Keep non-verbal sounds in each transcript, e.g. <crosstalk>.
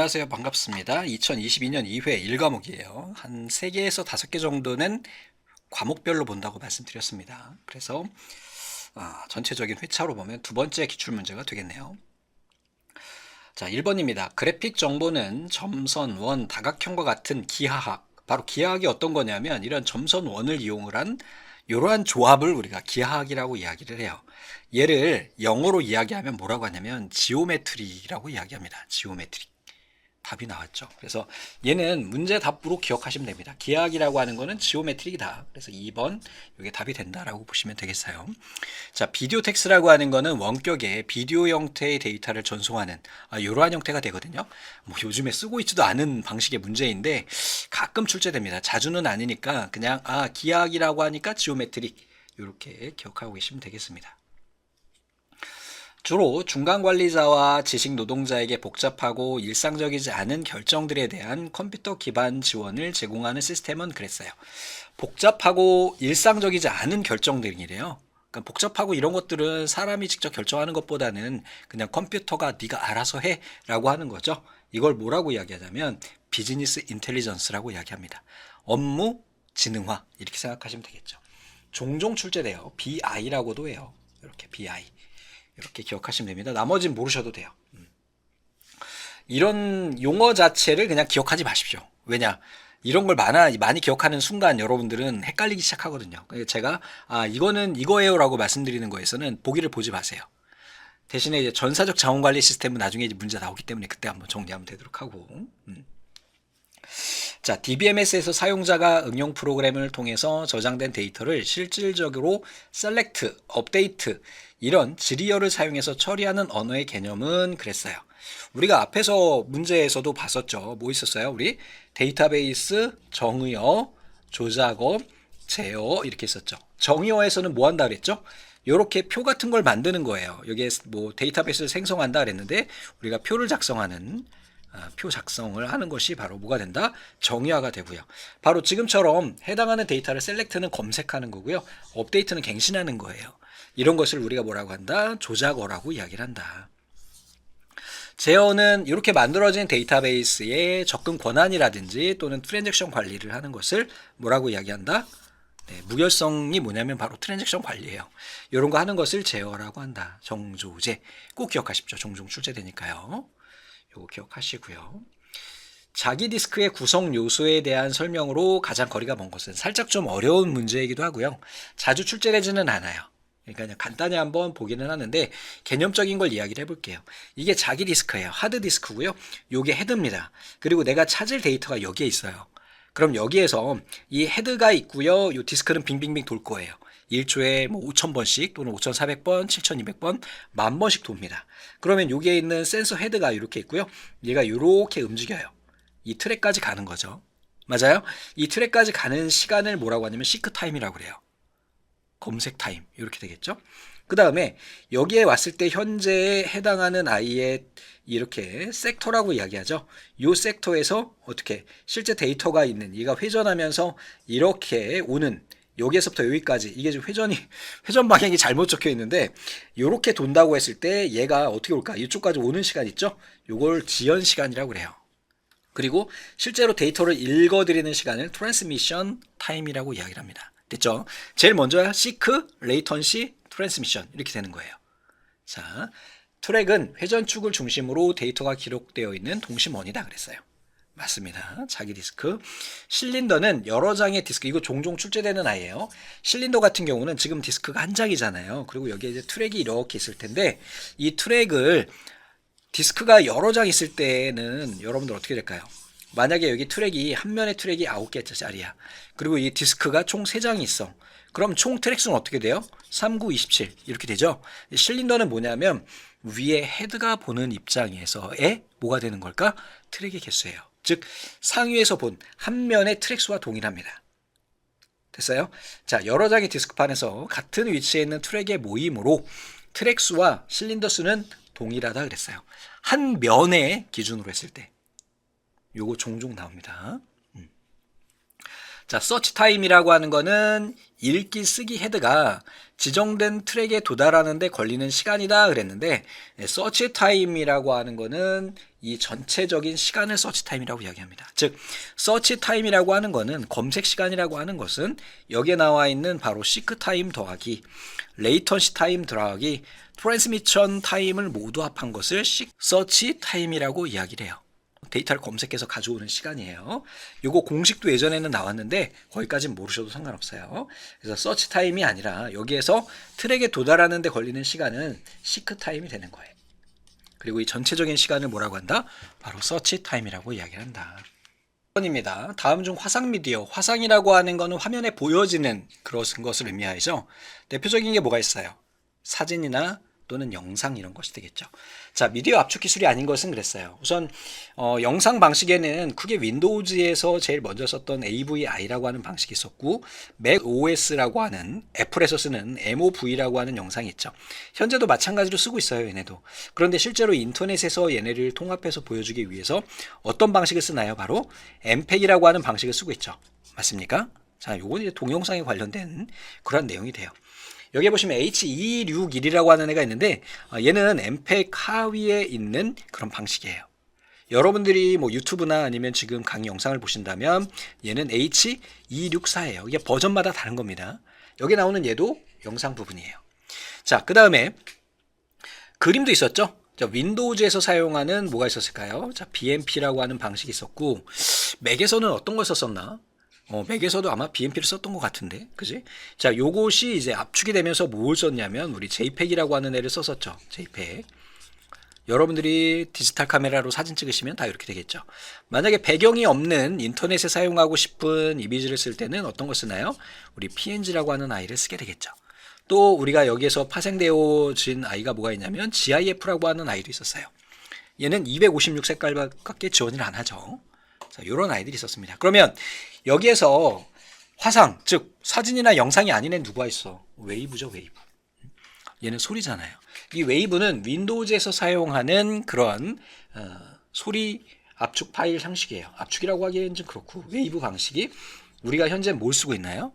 안녕하세요. 반갑습니다. 2022년 2회 1과목이에요. 한 3개에서 5개 정도는 과목별로 본다고 말씀드렸습니다. 그래서 아, 전체적인 회차로 보면 두 번째 기출문제가 되겠네요. 자, 1번입니다. 그래픽 정보는 점선, 원, 다각형과 같은 기하학. 바로 기하학이 어떤 거냐면 이런 점선, 원을 이용을 한 이러한 조합을 우리가 기하학이라고 이야기를 해요. 얘를 영어로 이야기하면 뭐라고 하냐면 지오메트리라고 이야기합니다. 지오메트리. 답이 나왔죠. 그래서 얘는 문제 답으로 기억하시면 됩니다. 기하학이라고 하는 거는 지오메트릭이다. 그래서 2번 이게 답이 된다라고 보시면 되겠어요. 자, 비디오 텍스라고 하는 거는 원격의 비디오 형태의 데이터를 전송하는 아, 이러한 형태가 되거든요. 뭐 요즘에 쓰고 있지도 않은 방식의 문제인데 가끔 출제됩니다. 자주는 아니니까 그냥 아, 기하학이라고 하니까 지오메트릭 이렇게 기억하고 계시면 되겠습니다. 주로 중간 관리자와 지식 노동자에게 복잡하고 일상적이지 않은 결정들에 대한 컴퓨터 기반 지원을 제공하는 시스템은 그랬어요. 복잡하고 일상적이지 않은 결정들이래요. 그러니까 복잡하고 이런 것들은 사람이 직접 결정하는 것보다는 그냥 컴퓨터가 네가 알아서 해라고 하는 거죠. 이걸 뭐라고 이야기하냐면 비즈니스 인텔리전스라고 이야기합니다. 업무 지능화 이렇게 생각하시면 되겠죠. 종종 출제돼요. BI라고도 해요. 이렇게 BI. 이렇게 기억하시면 됩니다. 나머지는 모르셔도 돼요. 음. 이런 용어 자체를 그냥 기억하지 마십시오. 왜냐? 이런 걸 많아, 많이 기억하는 순간 여러분들은 헷갈리기 시작하거든요. 제가, 아, 이거는 이거예요 라고 말씀드리는 거에서는 보기를 보지 마세요. 대신에 이제 전사적 자원 관리 시스템은 나중에 이제 문제 나오기 때문에 그때 한번 정리하면 되도록 하고. 음. 자, DBMS에서 사용자가 응용 프로그램을 통해서 저장된 데이터를 실질적으로 셀렉트, 업데이트, 이런 지리어를 사용해서 처리하는 언어의 개념은 그랬어요. 우리가 앞에서 문제에서도 봤었죠. 뭐 있었어요? 우리 데이터베이스, 정의어, 조작어, 제어 이렇게 있었죠. 정의어에서는 뭐 한다 그랬죠? 이렇게 표 같은 걸 만드는 거예요. 여기에 뭐 데이터베이스를 생성한다 그랬는데 우리가 표를 작성하는 아, 표 작성을 하는 것이 바로 뭐가 된다? 정의화가 되고요. 바로 지금처럼 해당하는 데이터를 셀렉트는 검색하는 거고요. 업데이트는 갱신하는 거예요. 이런 것을 우리가 뭐라고 한다? 조작어라고 이야기를 한다. 제어는 이렇게 만들어진 데이터베이스의 접근 권한이라든지 또는 트랜잭션 관리를 하는 것을 뭐라고 이야기한다? 네, 무결성이 뭐냐면 바로 트랜잭션 관리예요. 이런 거 하는 것을 제어라고 한다. 정조제. 꼭 기억하십시오. 종종 출제되니까요. 요거 기억하시고요. 자기 디스크의 구성 요소에 대한 설명으로 가장 거리가 먼 것은 살짝 좀 어려운 문제이기도 하고요. 자주 출제되지는 않아요. 그러니까 간단히 한번 보기는 하는데 개념적인 걸 이야기를 해볼게요. 이게 자기 디스크예요. 하드 디스크고요. 요게 헤드입니다. 그리고 내가 찾을 데이터가 여기에 있어요. 그럼 여기에서 이 헤드가 있고요. 요 디스크는 빙빙빙 돌 거예요. 1초에 뭐 5,000번씩 또는 5,400번, 7,200번, 만 번씩 돕니다. 그러면 여기에 있는 센서 헤드가 이렇게 있고요. 얘가 이렇게 움직여요. 이 트랙까지 가는 거죠. 맞아요? 이 트랙까지 가는 시간을 뭐라고 하냐면 시크 타임이라고 그래요. 검색 타임 이렇게 되겠죠. 그 다음에 여기에 왔을 때 현재에 해당하는 아이의 이렇게 섹터라고 이야기하죠. 이 섹터에서 어떻게 실제 데이터가 있는 얘가 회전하면서 이렇게 오는 여기에서부터 여기까지 이게 지금 회전이 <laughs> 회전 방향이 잘못 적혀 있는데 이렇게 돈다고 했을 때 얘가 어떻게 올까? 이쪽까지 오는 시간 있죠? 요걸 지연 시간이라고 그래요. 그리고 실제로 데이터를 읽어드리는 시간을 트랜스미션 타임이라고 이야기를 합니다. 됐죠? 제일 먼저 시크, 레이턴시, 트랜스미션 이렇게 되는 거예요. 자, 트랙은 회전축을 중심으로 데이터가 기록되어 있는 동심원이다 그랬어요. 맞습니다. 자기 디스크. 실린더는 여러 장의 디스크. 이거 종종 출제되는 아이예요. 실린더 같은 경우는 지금 디스크가 한 장이잖아요. 그리고 여기에 이제 트랙이 이렇게 있을 텐데 이 트랙을 디스크가 여러 장 있을 때는 여러분들 어떻게 될까요? 만약에 여기 트랙이 한 면의 트랙이 9개짜리야. 그리고 이 디스크가 총 3장이 있어. 그럼 총 트랙 수는 어떻게 돼요? 3, 9, 27 이렇게 되죠. 실린더는 뭐냐면 위에 헤드가 보는 입장에서의 뭐가 되는 걸까? 트랙의 개수예요. 즉 상위에서 본 한 면의 트랙 수와 동일합니다. 됐어요? 자, 여러 장의 디스크판에서 같은 위치에 있는 트랙의 모임으로 트랙 수와 실린더 수는 동일하다 그랬어요. 한 면의 기준으로 했을 때. 요거 종종 나옵니다. 음. 자, 서치 타임이라고 하는 거는 읽기 쓰기 헤드가 지정된 트랙에 도달하는데 걸리는 시간이다 그랬는데 예, 서치 타임이라고 하는 거는 이 전체적인 시간을 서치 타임이라고 이야기합니다. 즉 서치 타임이라고 하는 거는 검색 시간이라고 하는 것은 여기에 나와 있는 바로 시크 타임 더하기 레이턴시 타임 더하기 트랜스미션 타임을 모두 합한 것을 시 서치 타임이라고 이야기를 해요. 데이터를 검색해서 가져오는 시간이에요. 요거 공식도 예전에는 나왔는데 거기까지는 모르셔도 상관없어요. 그래서 서치 타임이 아니라 여기에서 트랙에 도달하는 데 걸리는 시간은 시크 타임이 되는 거예요. 그리고 이 전체적인 시간을 뭐라고 한다? 바로 서치 타임이라고 이야기를 한다. 번입니다. 다음 중 화상 미디어. 화상이라고 하는 거는 화면에 보여지는 그런 것을 의미하죠. 대표적인 게 뭐가 있어요? 사진이나 또는 영상 이런 것이 되겠죠. 자, 미디어 압축 기술이 아닌 것은 그랬어요. 우선 어, 영상 방식에는 크게 윈도우즈에서 제일 먼저 썼던 AVI라고 하는 방식이 있었고 맥 OS라고 하는 애플에서 쓰는 MOV라고 하는 영상이 있죠. 현재도 마찬가지로 쓰고 있어요, 얘네도. 그런데 실제로 인터넷에서 얘네를 통합해서 보여주기 위해서 어떤 방식을 쓰나요? 바로 MPEG이라고 하는 방식을 쓰고 있죠. 맞습니까? 자, 요건 이제 동영상에 관련된 그런 내용이 돼요. 여기 보시면 H261이라고 하는 애가 있는데 어, 얘는 엠팩 하위에 있는 그런 방식이에요. 여러분들이 뭐 유튜브나 아니면 지금 강의 영상을 보신다면 얘는 H264예요. 이게 버전마다 다른 겁니다. 여기 나오는 얘도 영상 부분이에요. 자, 그 다음에 그림도 있었죠? 자, 윈도우즈에서 사용하는 뭐가 있었을까요? 자, BMP라고 하는 방식이 있었고 맥에서는 어떤 걸 썼었나? 어, 맥에서도 아마 BMP를 썼던 것 같은데, 그지? 자, 요것이 이제 압축이 되면서 뭘 썼냐면, 우리 JPEG이라고 하는 애를 썼었죠. JPEG. 여러분들이 디지털 카메라로 사진 찍으시면 다 이렇게 되겠죠. 만약에 배경이 없는 인터넷에 사용하고 싶은 이미지를 쓸 때는 어떤 걸 쓰나요? 우리 PNG라고 하는 아이를 쓰게 되겠죠. 또 우리가 여기에서 파생되어진 아이가 뭐가 있냐면 GIF라고 하는 아이도 있었어요. 얘는 256 색깔밖에 지원을 안 하죠. 자, 요런 아이들이 있었습니다. 그러면 여기에서 화상, 즉 사진이나 영상이 아닌 애 누가 있어? 웨이브죠, 웨이브. 얘는 소리잖아요. 이 웨이브는 윈도우즈에서 사용하는 그런 어, 소리 압축 파일 형식이에요. 압축이라고 하기에는 좀 그렇고 웨이브 방식이 우리가 현재 뭘 쓰고 있나요?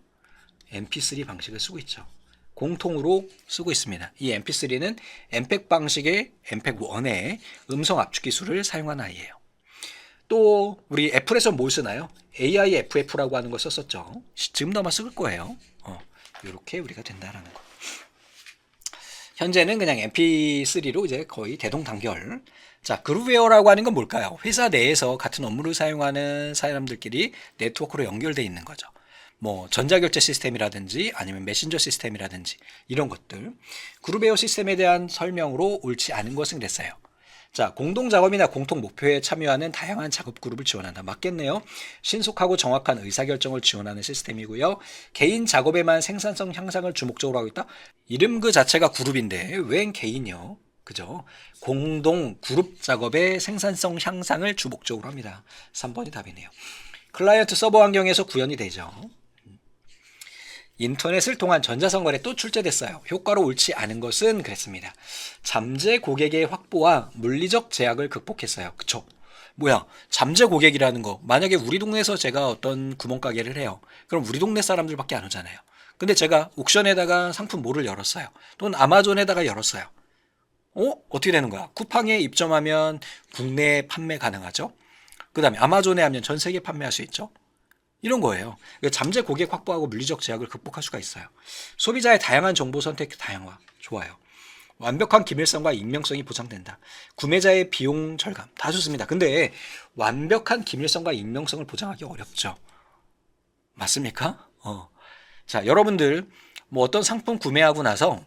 MP3 방식을 쓰고 있죠. 공통으로 쓰고 있습니다. 이 MP3는 MPEG 방식의 MPEG 1의 음성 압축 기술을 사용한 아이예요. 또 우리 애플에서 뭘 쓰나요? AIFF라고 하는 걸 썼었죠. 지금도 아마 쓸 거예요. 어, 이렇게 우리가 된다라는 거. 현재는 그냥 MP3로 이제 거의 대동단결. 자, 그루웨어라고 하는 건 뭘까요? 회사 내에서 같은 업무를 사용하는 사람들끼리 네트워크로 연결돼 있는 거죠. 뭐 전자결제 시스템이라든지 아니면 메신저 시스템이라든지 이런 것들. 그루웨어 시스템에 대한 설명으로 옳지 않은 것은 그랬어요. 자, 공동 작업이나 공통 목표에 참여하는 다양한 작업 그룹을 지원한다. 맞겠네요. 신속하고 정확한 의사결정을 지원하는 시스템이고요. 개인 작업에만 생산성 향상을 주목적으로 하고 있다. 이름 그 자체가 그룹인데 웬 개인이요? 그죠? 공동 그룹 작업의 생산성 향상을 주목적으로 합니다. 3번이 답이네요. 클라이언트 서버 환경에서 구현이 되죠. 인터넷을 통한 전자선거에 또 출제됐어요. 효과로 옳지 않은 것은 그랬습니다. 잠재 고객의 확보와 물리적 제약을 극복했어요. 그쵸? 뭐야, 잠재 고객이라는 거. 만약에 우리 동네에서 제가 어떤 구멍가게를 해요. 그럼 우리 동네 사람들밖에 안 오잖아요. 근데 제가 옥션에다가 상품 몰을 열었어요. 또는 아마존에다가 열었어요. 어? 어떻게 되는 거야? 쿠팡에 입점하면 국내 판매 가능하죠? 그 다음에 아마존에 하면 전 세계 판매할 수 있죠? 이런 거예요. 잠재 고객 확보하고 물리적 제약을 극복할 수가 있어요. 소비자의 다양한 정보 선택 다양화. 좋아요. 완벽한 기밀성과 익명성이 보장된다. 구매자의 비용 절감. 다 좋습니다. 근데 완벽한 기밀성과 익명성을 보장하기 어렵죠. 맞습니까? 어. 자, 여러분들 뭐 어떤 상품 구매하고 나서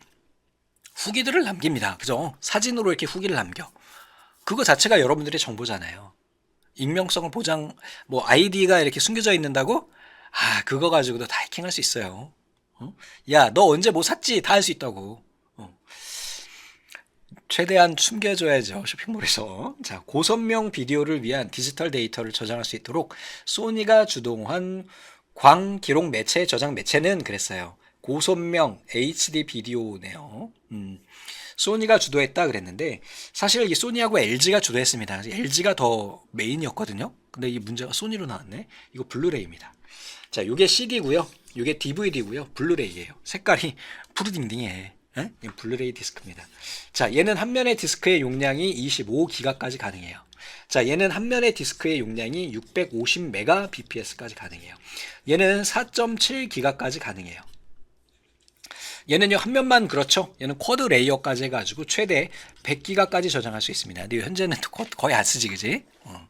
후기들을 남깁니다. 그죠? 사진으로 이렇게 후기를 남겨. 그거 자체가 여러분들의 정보잖아요. 익명성을 보장 뭐 아이디가 이렇게 숨겨져 있는다고 아 그거 가지고도 다 해킹할 수 있어요. 어? 야너 언제 뭐 샀지 다 할 수 있다고. 어. 최대한 숨겨줘야죠 쇼핑몰에서. 자 고선명 비디오를 위한 디지털 데이터를 저장할 수 있도록 소니가 주동한 광 기록 매체 저장 매체는 그랬어요. 고선명 HD 비디오네요. 음. 소니가 주도했다 그랬는데 사실 이 소니하고 LG가 주도했습니다. LG가 더 메인이었거든요. 근데 이 문제가 소니로 나왔네. 이거 블루레이입니다. 자, 요게 CD고요. 요게 DVD고요. 블루레이예요. 색깔이 푸르딩딩해. 예? 이건 블루레이 디스크입니다. 자, 얘는 한 면의 디스크의 용량이 25기가까지 가능해요. 자, 얘는 한 면의 디스크의 용량이 650메가bps까지 가능해요. 얘는 4.7기가까지 가능해요. 얘는요 한 면만 그렇죠. 얘는 쿼드 레이어까지 해가지고 최대 100기가까지 저장할 수 있습니다. 근데 현재는 거- 거의 안 쓰지, 그지? 어.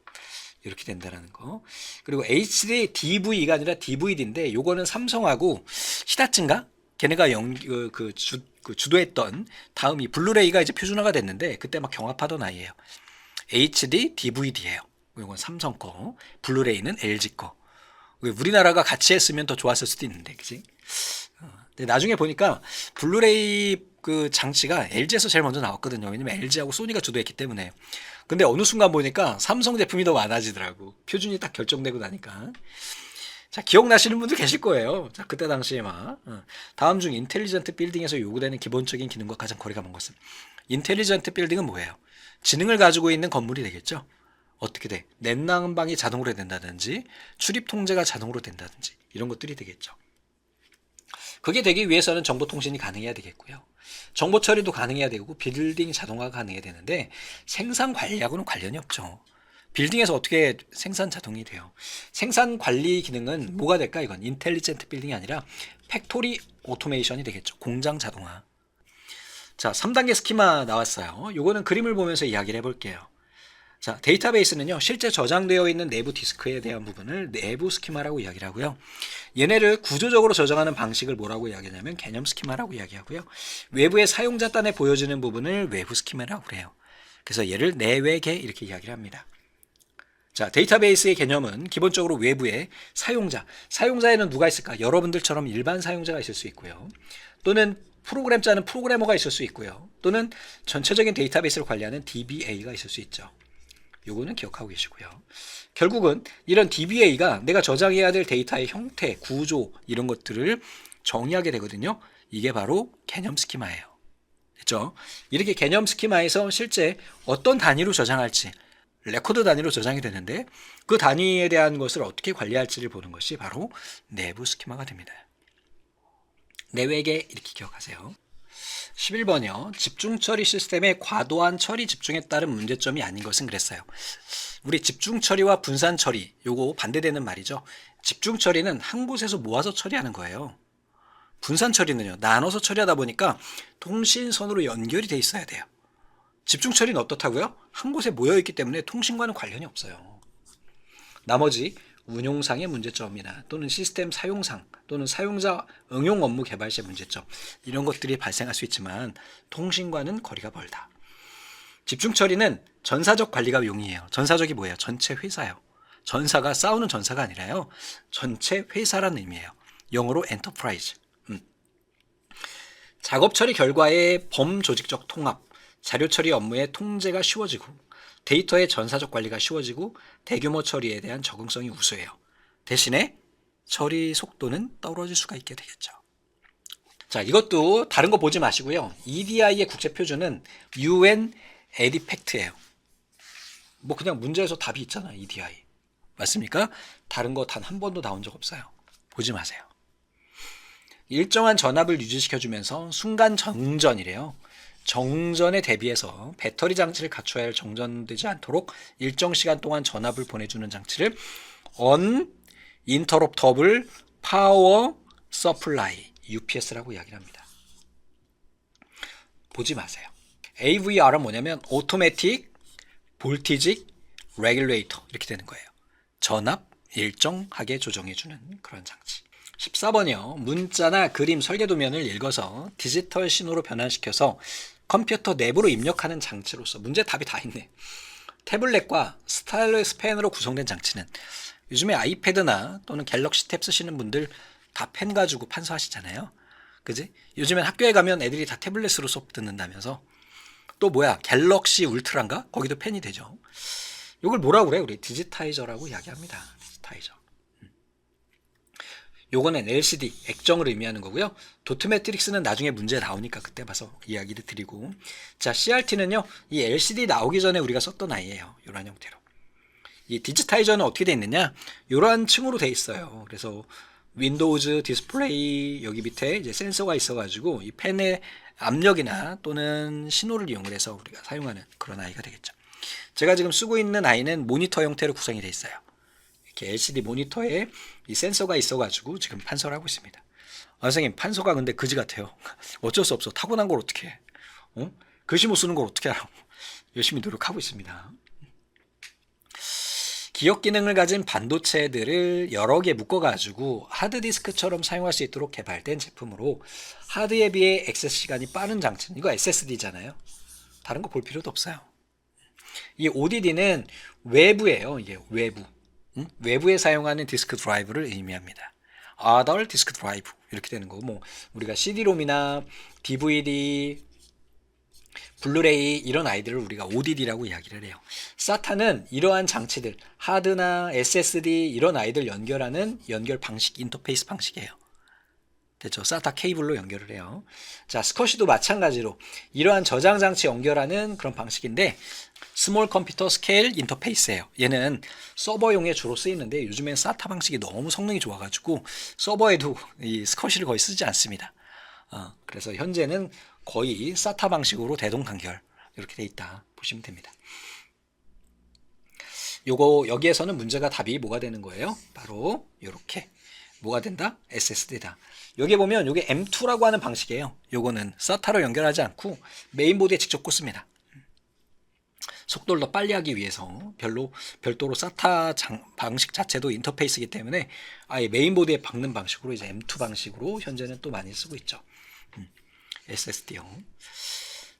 이렇게 된다라는 거. 그리고 HD DV가 아니라 DVD인데 요거는 삼성하고 히다츠인가? 걔네가 영, 그, 그 주, 그 주도했던 다음이 블루레이가 이제 표준화가 됐는데 그때 막 경합하던 아이예요. HD DVD예요. 요건 삼성 거. 블루레이는 LG 거. 우리나라가 같이 했으면 더 좋았을 수도 있는데, 그지? 나중에 보니까 블루레이 그 장치가 LG에서 제일 먼저 나왔거든요. 왜냐면 LG하고 소니가 주도했기 때문에. 근데 어느 순간 보니까 삼성 제품이 더 많아지더라고. 표준이 딱 결정되고 나니까. 자, 기억나시는 분들 계실 거예요. 자, 그때 당시에 막. 어. 다음 중 인텔리전트 빌딩에서 요구되는 기본적인 기능과 가장 거리가 먼 것은? 인텔리전트 빌딩은 뭐예요? 지능을 가지고 있는 건물이 되겠죠? 어떻게 돼? 넷난방이 자동으로 된다든지, 출입 통제가 자동으로 된다든지, 이런 것들이 되겠죠. 그게 되기 위해서는 정보 통신이 가능해야 되겠고요. 정보 처리도 가능해야 되고 빌딩 자동화가 가능해야 되는데 생산 관리하고는 관련이 없죠. 빌딩에서 어떻게 생산 자동이 돼요? 생산 관리 기능은 뭐가 될까? 이건 인텔리젠트 빌딩이 아니라 팩토리 오토메이션이 되겠죠. 공장 자동화. 자, 3단계 스키마 나왔어요. 요거는 그림을 보면서 이야기를 해볼게요. 자, 데이터베이스는요, 실제 저장되어 있는 내부 디스크에 대한 부분을 내부 스키마라고 이야기를 하고요. 얘네를 구조적으로 저장하는 방식을 뭐라고 이야기하냐면 개념 스키마라고 이야기하고요. 외부의 사용자 단에 보여지는 부분을 외부 스키마라고 그래요. 그래서 얘를 내외계 이렇게 이야기를 합니다. 자, 데이터베이스의 개념은 기본적으로 외부에 사용자, 사용자에는 누가 있을까? 여러분들처럼 일반 사용자가 있을 수 있고요. 또는 프로그램 짜는 프로그래머가 있을 수 있고요. 또는 전체적인 데이터베이스를 관리하는 DBA가 있을 수 있죠. 요거는 기억하고 계시고요. 결국은 이런 DBA가 내가 저장해야 될 데이터의 형태, 구조 이런 것들을 정의하게 되거든요. 이게 바로 개념 스키마예요. 됐죠? 이렇게 개념 스키마에서 실제 어떤 단위로 저장할지 레코드 단위로 저장이 되는데 그 단위에 대한 것을 어떻게 관리할지를 보는 것이 바로 내부 스키마가 됩니다. 내외계 이렇게 기억하세요. 11번이요. 집중 처리 시스템의 과도한 처리 집중에 따른 문제점이 아닌 것은 그랬어요. 우리 집중 처리와 분산 처리, 요거 반대되는 말이죠. 집중 처리는 한 곳에서 모아서 처리하는 거예요. 분산 처리는요. 나눠서 처리하다 보니까 통신선으로 연결이 돼 있어야 돼요. 집중 처리는 어떻다고요? 한 곳에 모여 있기 때문에 통신과는 관련이 없어요. 나머지 운용상의 문제점이나 또는 시스템 사용상 또는 사용자 응용 업무 개발 시의 문제점 이런 것들이 발생할 수 있지만 통신과는 거리가 멀다. 집중 처리는 전사적 관리가 용이해요. 전사적이 뭐예요? 전체 회사요. 전사가 싸우는 전사가 아니라요. 전체 회사라는 의미예요. 영어로 엔터프라이즈. 음. 작업 처리 결과의 범조직적 통합, 자료 처리 업무의 통제가 쉬워지고 데이터의 전사적 관리가 쉬워지고 대규모 처리에 대한 적응성이 우수해요. 대신에 처리 속도는 떨어질 수가 있게 되겠죠. 자, 이것도 다른 거 보지 마시고요. EDI의 국제 표준은 UN 에디팩트예요. 뭐 그냥 문제에서 답이 있잖아요. EDI. 맞습니까? 다른 거 단 한 번도 나온 적 없어요. 보지 마세요. 일정한 전압을 유지시켜주면서 순간 정전이래요. 정전에 대비해서 배터리 장치를 갖춰야 할 정전되지 않도록 일정 시간 동안 전압을 보내주는 장치를 on interruptible power supply UPS라고 이야기를 합니다. 보지 마세요. AVR은 뭐냐면 automatic voltage regulator 이렇게 되는 거예요. 전압 일정하게 조정해 주는 그런 장치. 14번이요. 문자나 그림 설계 도면을 읽어서 디지털 신호로 변환시켜서 컴퓨터 내부로 입력하는 장치로서 문제 답이 다 있네. 태블릿과 스타일러스 펜으로 구성된 장치는 요즘에 아이패드나 또는 갤럭시 탭 쓰시는 분들 다 펜 가지고 판서하시잖아요. 그지? 요즘엔 학교에 가면 애들이 다 태블릿으로 수업 듣는다면서 또 뭐야 갤럭시 울트라인가? 거기도 펜이 되죠. 이걸 뭐라고 그래? 우리 디지타이저라고 이야기합니다. 디지타이저. 음. 요거는 LCD, 액정을 의미하는 거고요. 도트 매트릭스는 나중에 문제 나오니까 그때 봐서 이야기를 드리고. 자, CRT는요, 이 LCD 나오기 전에 우리가 썼던 아이예요. 이런 형태로. 이 디지타이저는 어떻게 돼 있느냐? 이러한 층으로 돼 있어요. 그래서 윈도우즈 디스플레이 여기 밑에 이제 센서가 있어가지고 이 펜의 압력이나 또는 신호를 이용을 해서 우리가 사용하는 그런 아이가 되겠죠. 제가 지금 쓰고 있는 아이는 모니터 형태로 구성이 돼 있어요. 이렇게 LCD 모니터에 이 센서가 있어가지고 지금 판서를 하고 있습니다. 아, 선생님 판서가 근데 그지 같아요. <laughs> 어쩔 수 없어. 타고난 걸 어떻게 해? 어? 글씨 못 쓰는 걸 어떻게 알아? <laughs> 열심히 노력하고 있습니다. 기억 기능을 가진 반도체들을 여러 개 묶어가지고 하드디스크처럼 사용할 수 있도록 개발된 제품으로 하드에 비해 액세스 시간이 빠른 장치. 이거 SSD잖아요. 다른 거 볼 필요도 없어요. 이 ODD는 외부예요. 이게 외부. 응? 외부에 사용하는 디스크 드라이브를 의미합니다. Other 디스크 드라이브 이렇게 되는 거고 뭐 우리가 CD-ROM이나 DVD, 블루레이 이런 아이들을 우리가 ODD라고 이야기를 해요. 사타는 이러한 장치들, 하드나 SSD 이런 아이들 연결하는 연결 방식, 인터페이스 방식이에요. 됐죠? 사타 케이블로 연결을 해요. 자, 스컷이도 마찬가지로 이러한 저장 장치 연결하는 그런 방식인데 스몰 컴퓨터 스케일 인터페이스예요. 얘는 서버용에 주로 쓰이는데 요즘엔 사타 방식이 너무 성능이 좋아가지고 서버에도 이 스컷이를 거의 쓰지 않습니다. 어, 그래서 현재는 거의 사타 방식으로 대동단결 이렇게 돼 있다 보시면 됩니다. 요거 여기에서는 문제가 답이 뭐가 되는 거예요? 바로 이렇게 뭐가 된다? SSD다. 여기 보면 요게 M2라고 하는 방식이에요. 요거는 SATA로 연결하지 않고 메인보드에 직접 꽂습니다. 속도를 더 빨리 하기 위해서 별로 별도로 SATA 장, 방식 자체도 인터페이스이기 때문에 아예 메인보드에 박는 방식으로 이제 M2 방식으로 현재는 또 많이 쓰고 있죠. 음, SSD요.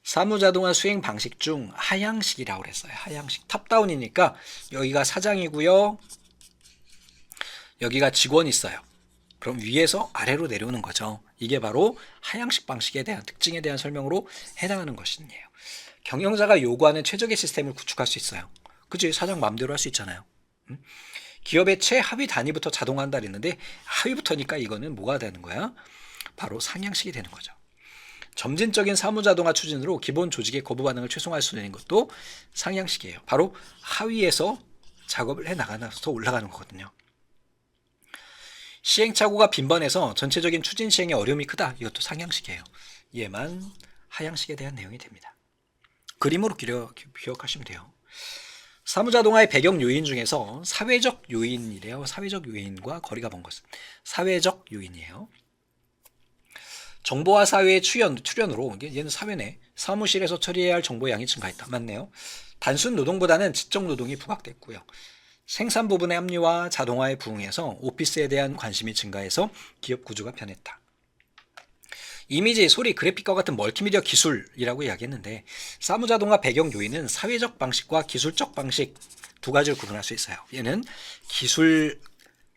사무자동화 수행 방식 중 하향식이라고 그랬어요. 하향식 탑다운이니까 여기가 사장이고요. 여기가 직원이 있어요. 그럼 위에서 아래로 내려오는 거죠. 이게 바로 하향식 방식에 대한 특징에 대한 설명으로 해당하는 것이에요. 경영자가 요구하는 최적의 시스템을 구축할 수 있어요. 그지? 사장 마음대로 할 수 있잖아요. 음? 기업의 최하위 단위부터 자동화한다 그랬는데 하위부터니까 이거는 뭐가 되는 거야? 바로 상향식이 되는 거죠. 점진적인 사무자동화 추진으로 기본 조직의 거부 반응을 최소화할 수 있는 것도 상향식이에요. 바로 하위에서 작업을 해 나가서 올라가는 거거든요. 시행착오가 빈번해서 전체적인 추진 시행에 어려움이 크다. 이것도 상향식이에요. 얘만 하향식에 대한 내용이 됩니다. 그림으로 기려, 기억하시면 돼요. 사무자동화의 배경 요인 중에서 사회적 요인이래요. 사회적 요인과 거리가 먼 것은 사회적 요인이에요. 정보화 사회의 출현, 출현으로 얘는 사회네 사무실에서 처리해야 할 정보 양이 증가했다. 맞네요. 단순 노동보다는 지적 노동이 부각됐고요. 생산 부분의 합리화, 자동화에 부응해서 오피스에 대한 관심이 증가해서 기업 구조가 변했다. 이미지, 소리, 그래픽과 같은 멀티미디어 기술이라고 이야기했는데 사무자동화 배경 요인은 사회적 방식과 기술적 방식 두 가지를 구분할 수 있어요. 얘는 기술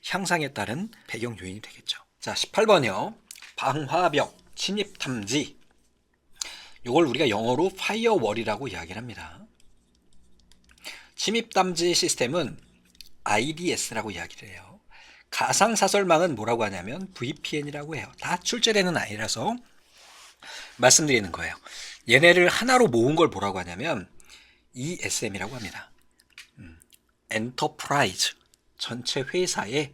향상에 따른 배경 요인이 되겠죠. 자, 18번이요. 방화벽, 침입 탐지. 이걸 우리가 영어로 파이어월이라고 이야기를 합니다. 침입 탐지 시스템은 IDS라고 이야기를 해요. 가상 사설망은 뭐라고 하냐면 VPN이라고 해요. 다 출제되는 아이라서 말씀드리는 거예요. 얘네를 하나로 모은 걸 뭐라고 하냐면 ESM이라고 합니다. 엔터프라이즈 전체 회사의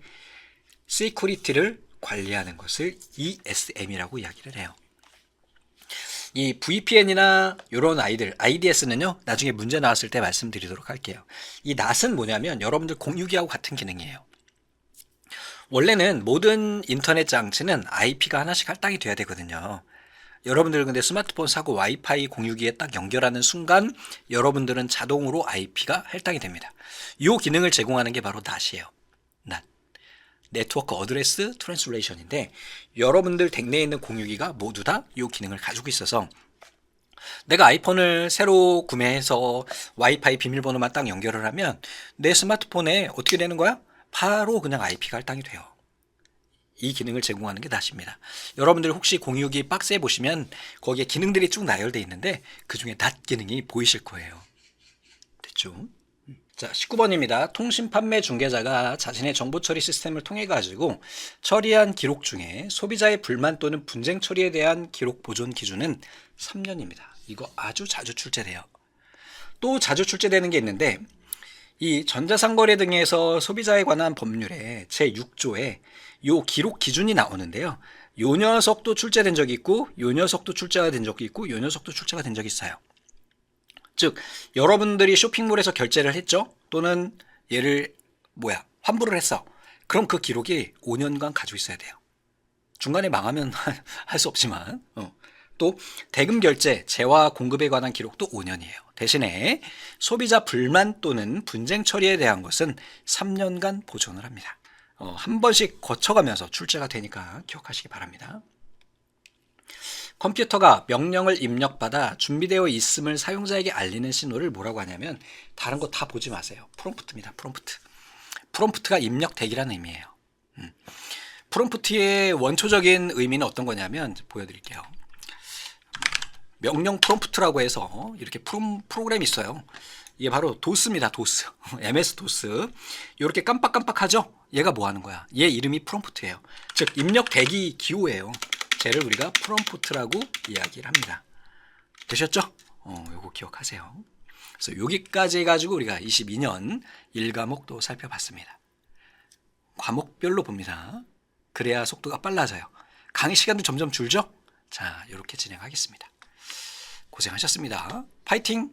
시큐리티를 관리하는 것을 ESM이라고 이야기를 해요. 이 VPN이나 이런 아이들, IDS는요, 나중에 문제 나왔을 때 말씀드리도록 할게요. 이 낫은 뭐냐면 여러분들 공유기하고 같은 기능이에요. 원래는 모든 인터넷 장치는 IP가 하나씩 할당이 돼야 되거든요. 여러분들 근데 스마트폰 사고 와이파이 공유기에 딱 연결하는 순간 여러분들은 자동으로 IP가 할당이 됩니다. 이 기능을 제공하는 게 바로 낫이에요. 낫. 네트워크 어드레스 트랜스레이션인데 여러분들 댁내에 있는 공유기가 모두 다 이 기능을 가지고 있어서 내가 아이폰을 새로 구매해서 와이파이 비밀번호만 딱 연결을 하면 내 스마트폰에 어떻게 되는 거야? 바로 그냥 IP가 할당이 돼요. 이 기능을 제공하는 게 낫입니다. 여러분들 혹시 공유기 박스에 보시면 거기에 기능들이 쭉 나열되어 있는데 그 중에 낫 기능이 보이실 거예요. 됐죠? 자, 19번입니다. 통신 판매 중개자가 자신의 정보 처리 시스템을 통해 가지고 처리한 기록 중에 소비자의 불만 또는 분쟁 처리에 대한 기록 보존 기준은 3년입니다. 이거 아주 자주 출제돼요. 또 자주 출제되는 게 있는데 이 전자상거래 등에서 소비자에 관한 법률의 제6조에 요 기록 기준이 나오는데요. 요 녀석도 출제된 적이 있고 요 녀석도 출제가 된 적이 있고 요 녀석도 출제가 된 적이 있어요. 즉 여러분들이 쇼핑몰에서 결제를 했죠. 또는 얘를 뭐야 환불을 했어. 그럼 그 기록이 5년간 가지고 있어야 돼요. 중간에 망하면 <laughs> 할 수 없지만 어. 또 대금 결제, 재화 공급에 관한 기록도 5년이에요. 대신에 소비자 불만 또는 분쟁 처리에 대한 것은 3년간 보존을 합니다. 어, 한 번씩 거쳐가면서 출제가 되니까 기억하시기 바랍니다. 컴퓨터가 명령을 입력받아 준비되어 있음을 사용자에게 알리는 신호를 뭐라고 하냐면 다른 거 다 보지 마세요. 프롬프트입니다. 프롬프트. 프롬프트가 입력 대기라는 의미예요. 음. 프롬프트의 원초적인 의미는 어떤 거냐면 보여드릴게요. 명령 프롬프트라고 해서 이렇게 프롬, 프로그램이 있어요. 이게 바로 도스입니다. 도스. <laughs> MS 도스. 이렇게 깜빡깜빡하죠? 얘가 뭐 하는 거야? 얘 이름이 프롬프트예요. 즉 입력 대기 기호예요. 쟤를 우리가 프롬프트라고 이야기를 합니다. 되셨죠? 어, 요거 기억하세요. 그래서 여기까지 해가지고 우리가 22년 1과목도 살펴봤습니다. 과목별로 봅니다. 그래야 속도가 빨라져요. 강의 시간도 점점 줄죠? 자, 이렇게 진행하겠습니다. 고생하셨습니다. 파이팅!